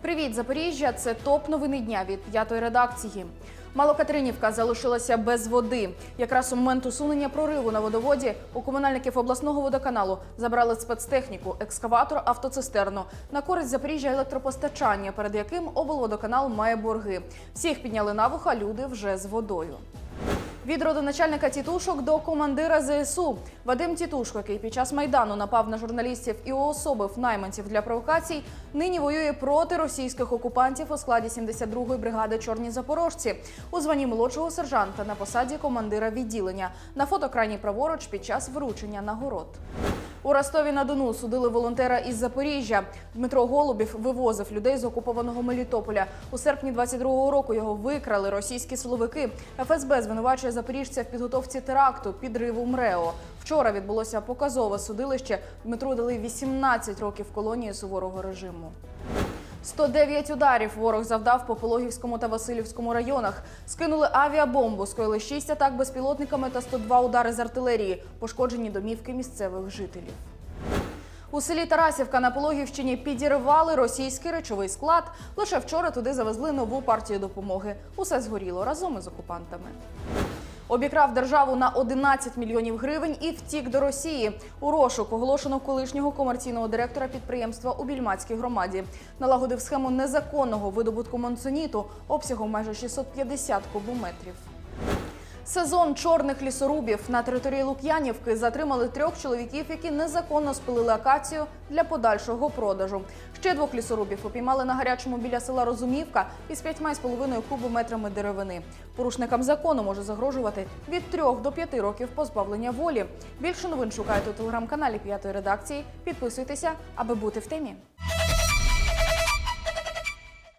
Привіт, Запоріжжя! Це топ новини дня від п'ятої редакції. Малокатеринівка залишилася без води. Якраз у момент усунення прориву на водоводі у комунальників обласного водоканалу забрали спецтехніку, екскаватор, автоцистерну на користь Запоріжжя електропостачання, перед яким облводоканал має борги. Всіх підняли на вуха люди вже з водою. Від родоначальника тітушок до командира ЗСУ Вадим Тітушко, який під час майдану напав на журналістів і уособив найманців для провокацій, нині воює проти російських окупантів у складі 72-ї бригади Чорні Запорожці у званні молодшого сержанта на посаді командира відділення. На фото крайній праворуч під час вручення нагород. У Ростові на Дону судили волонтера із Запоріжжя. Дмитро Голубів вивозив людей з окупованого Мелітополя. У серпні 22-го року його викрали російські силовики. ФСБ звинувачує запоріжця в підготовці теракту, підриву МРЕО. Вчора відбулося показове судилище. Дмитру дали 18 років колонії суворого режиму. 109 ударів ворог завдав по Пологівському та Васильівському районах. Скинули авіабомбу, скоїли 6 атак безпілотниками та 102 удари з артилерії. Пошкоджені домівки місцевих жителів. У селі Тарасівка на Пологівщині підірвали російський речовий склад. Лише вчора туди завезли нову партію допомоги. Усе згоріло разом із окупантами. Обікрав державу на 11 мільйонів гривень і втік до Росії. У розшук оголошено колишнього комерційного директора підприємства у Більмацькій громаді. Налагодив схему незаконного видобутку монсоніту обсягом майже 650 кубометрів. Сезон чорних лісорубів на території Лук'янівки затримали трьох чоловіків, які незаконно спилили акацію для подальшого продажу. Ще двох лісорубів упіймали на гарячому біля села Розумівка із п'ятьма з половиною кубометрами деревини. Порушникам закону може загрожувати від трьох до п'яти років позбавлення волі. Більше новин шукайте у телеграм-каналі п'ятої редакції. Підписуйтеся, аби бути в темі.